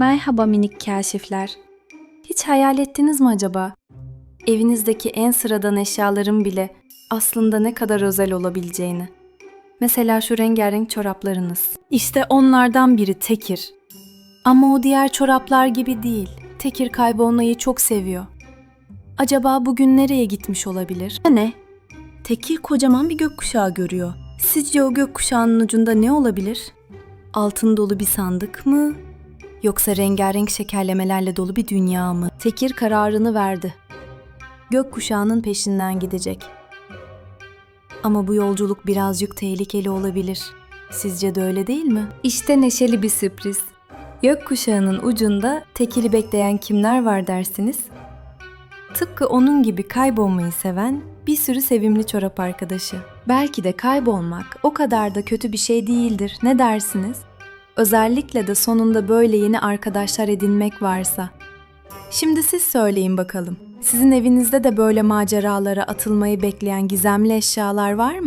Merhaba minik kaşifler. Hiç hayal ettiniz mi acaba? Evinizdeki en sıradan eşyaların bile aslında ne kadar özel olabileceğini. Mesela şu rengarenk çoraplarınız. İşte onlardan biri Tekir. Ama o diğer çoraplar gibi değil. Tekir kaybolmayı çok seviyor. Acaba bugün nereye gitmiş olabilir? Ne? Tekir kocaman bir gökkuşağı görüyor. Sizce o gökkuşağının ucunda ne olabilir? Altın dolu bir sandık mı? Yoksa rengarenk şekerlemelerle dolu bir dünya mı? Tekir kararını verdi. Gökkuşağının peşinden gidecek. Ama bu yolculuk birazcık tehlikeli olabilir. Sizce de öyle değil mi? İşte neşeli bir sürpriz. Gökkuşağının ucunda Tekir'i bekleyen kimler var dersiniz? Tıpkı onun gibi kaybolmayı seven bir sürü sevimli çorap arkadaşı. Belki de kaybolmak o kadar da kötü bir şey değildir. Ne dersiniz? Özellikle de sonunda böyle yeni arkadaşlar edinmek varsa. Şimdi siz söyleyin bakalım. Sizin evinizde de böyle maceralara atılmayı bekleyen gizemli eşyalar var mı?